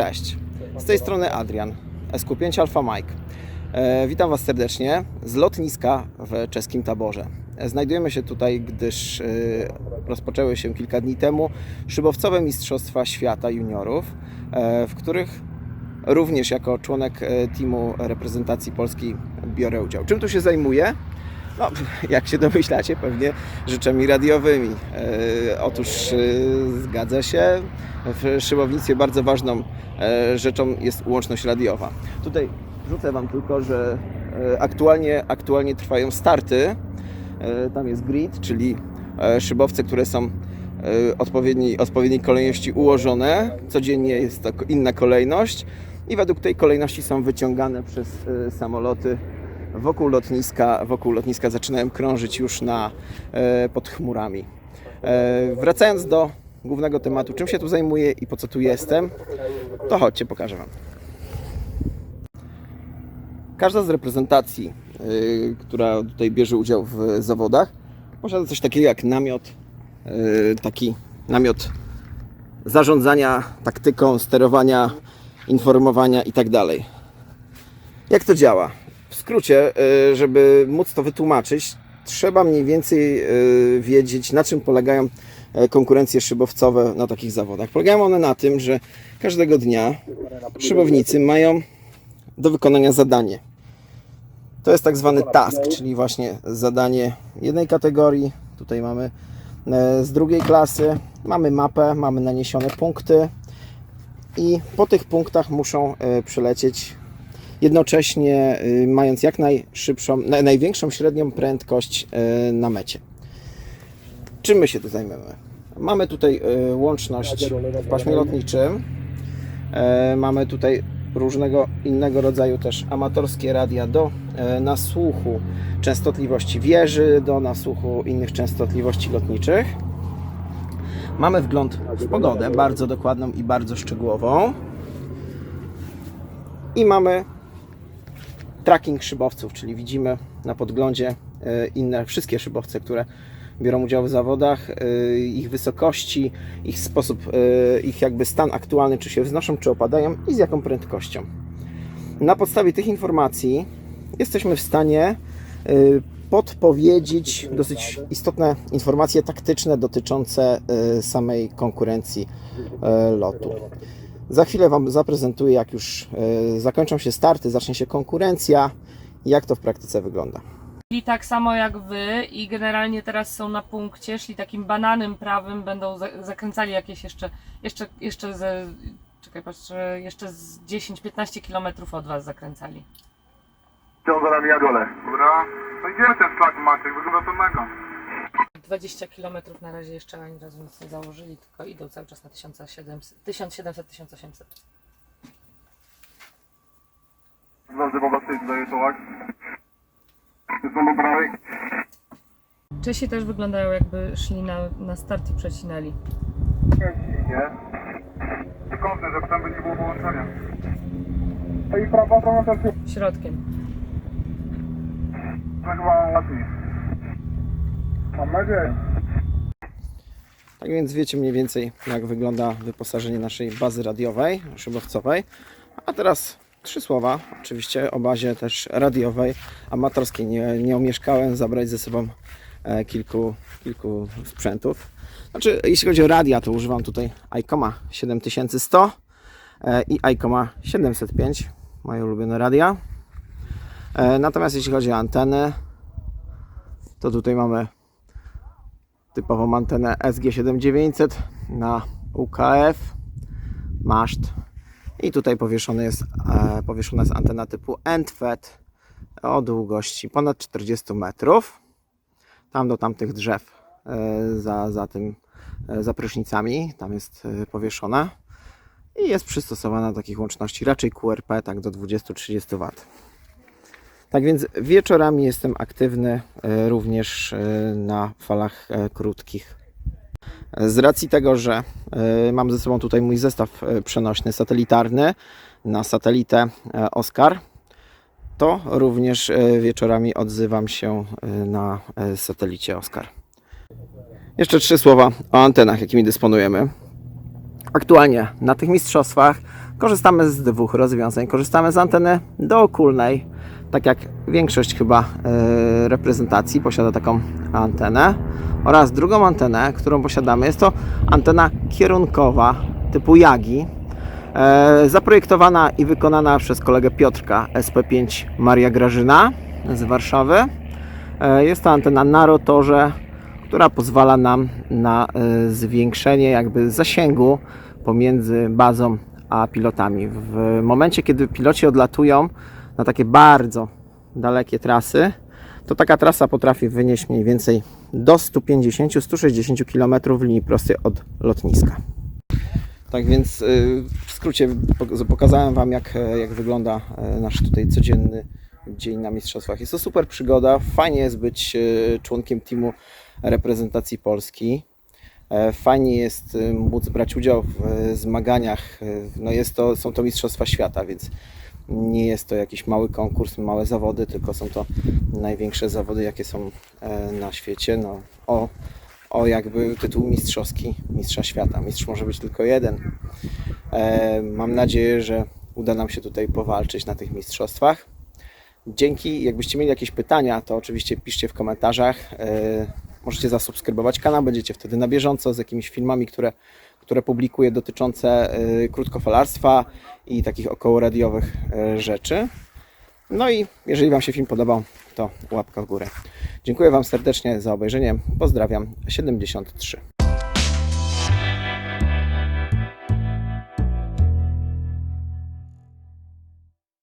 Cześć, z tej strony Adrian, SQ5 Alpha Mike. E, witam Was serdecznie z lotniska w czeskim taborze. E, Znajdujemy się tutaj, gdyż e, rozpoczęły się kilka dni temu szybowcowe Mistrzostwa Świata Juniorów, w których również jako członek teamu reprezentacji Polski biorę udział. Czym tu się zajmuję? No, jak się domyślacie, pewnie rzeczami radiowymi. E, otóż e, zgadza się, w szybownictwie bardzo ważną e, rzeczą jest łączność radiowa. Tutaj rzucę Wam tylko, że aktualnie, aktualnie trwają starty. Tam jest grid, czyli szybowce, które są e, odpowiedniej, odpowiedniej kolejności ułożone. Codziennie jest to inna kolejność i według tej kolejności są wyciągane przez samoloty wokół lotniska, wokół lotniska zaczynają krążyć już na, e, pod chmurami. E, wracając do głównego tematu, czym się tu zajmuję i po co tu jestem, to chodźcie, pokażę Wam. Każda z reprezentacji, y, która tutaj bierze udział w zawodach, posiada coś takiego jak namiot, y, taki namiot zarządzania taktyką, sterowania, informowania itd. Jak to działa? W skrócie, y, żeby móc to wytłumaczyć, trzeba mniej więcej y, wiedzieć, na czym polegają e, konkurencje szybowcowe na takich zawodach. Polegają one na tym, że każdego dnia szybownicy mają do wykonania zadanie. To jest tak zwany task, czyli właśnie zadanie jednej kategorii. Tutaj mamy e, z drugiej klasy. Mamy mapę, mamy naniesione punkty i po tych punktach muszą e, przelecieć jednocześnie y, mając jak najszybszą, na- największą średnią prędkość y, na mecie. Czym my się tu zajmiemy? Mamy tutaj y, łączność w paśmie lotniczym. E, Mamy tutaj różnego innego rodzaju też amatorskie radia do e, nasłuchu częstotliwości wieży, do nasłuchu innych częstotliwości lotniczych. Mamy wgląd w pogodę, bardzo dokładną i bardzo szczegółową. I mamy tracking szybowców, czyli widzimy na podglądzie e, inne, wszystkie szybowce, które biorą udział w zawodach, e, ich wysokości, ich sposób, e, ich jakby stan aktualny, czy się wznoszą, czy opadają i z jaką prędkością. Na podstawie tych informacji jesteśmy w stanie podpowiedzieć dosyć istotne informacje taktyczne dotyczące samej konkurencji lotu. Za chwilę Wam zaprezentuję, jak już e, zakończą się starty, zacznie się konkurencja, jak to w praktyce wygląda. Szli tak samo jak wy i generalnie teraz są na punkcie, szli takim bananem prawym, będą za- zakręcali jakieś jeszcze, jeszcze, jeszcze ze, czekaj, patrzę, jeszcze z 10-15 kilometrów od was zakręcali. Ciągle na ja dole. Dobra. No idziemy ten flag Maciek, wygląda to mega. 20 kilometrów na razie jeszcze ani razu nic nie założyli, tylko idą cały czas na 1700-1800. Zdąży po tej daje czołak. Są do prawej. Czesi też wyglądają jakby szli na, na start i przecinali. Nie. Kątny, żeby tam by nie było połączenia. No i prawa strona też Środkiem. chyba łatwiej. Tak więc wiecie mniej więcej, jak wygląda wyposażenie naszej bazy radiowej, szybowcowej. A teraz trzy słowa, oczywiście o bazie też radiowej, amatorskiej. Nie, nie omieszkałem zabrać ze sobą e, kilku, kilku sprzętów. Znaczy, jeśli chodzi o radia, to używam tutaj ICOMA 7100 e, i ICOMA 705, moje ulubione radia. E, Natomiast jeśli chodzi o anteny, to tutaj mamy typową antenę SG7900 na UKF, maszt i tutaj powieszony jest, e, powieszona jest antena typu ENTFET o długości ponad 40 metrów. Tam do tamtych drzew e, za, za tym, e, za prysznicami, tam jest e, powieszona i jest przystosowana do takich łączności raczej QRP, tak do 20-30 W. Tak więc wieczorami jestem aktywny e, również e, na falach e, krótkich. Z racji tego, że mam ze sobą tutaj mój zestaw przenośny satelitarny na satelitę Oscar, to również wieczorami odzywam się na satelicie Oscar. Jeszcze trzy słowa o antenach, jakimi dysponujemy. Aktualnie na tych mistrzostwach korzystamy z dwóch rozwiązań. Korzystamy z anteny dookulnej, tak jak większość chyba e, reprezentacji posiada taką antenę. Oraz drugą antenę, którą posiadamy, jest to antena kierunkowa typu Yagi, e, zaprojektowana i wykonana przez kolegę Piotrka SP5 Maria Grażyna z Warszawy. E, Jest to antena na rotorze, która pozwala nam na zwiększenie jakby zasięgu pomiędzy bazą a pilotami. W momencie, kiedy piloci odlatują na takie bardzo dalekie trasy, to taka trasa potrafi wynieść mniej więcej do 150-160 km w linii prostej od lotniska. Tak więc y, w skrócie pok- pokazałem Wam, jak, e, jak wygląda e, nasz tutaj codzienny dzień na Mistrzostwach. Jest to super przygoda. Fajnie jest być e, członkiem teamu reprezentacji Polski. Fajnie jest móc brać udział w zmaganiach. No jest to, są to Mistrzostwa Świata, więc nie jest to jakiś mały konkurs, małe zawody, tylko są to największe zawody, jakie są e, na świecie. No, o, o jakby tytuł mistrzowski, mistrza świata. Mistrz może być tylko jeden. E, Mam nadzieję, że uda nam się tutaj powalczyć na tych mistrzostwach. Dzięki, jakbyście mieli jakieś pytania, to oczywiście piszcie w komentarzach. E, Możecie zasubskrybować kanał, będziecie wtedy na bieżąco z jakimiś filmami, które, które publikuję dotyczące e, krótkofalarstwa i takich okołoradiowych e, rzeczy. No i jeżeli Wam się film podobał, to łapka w górę. Dziękuję Wam serdecznie za obejrzenie. Pozdrawiam 73.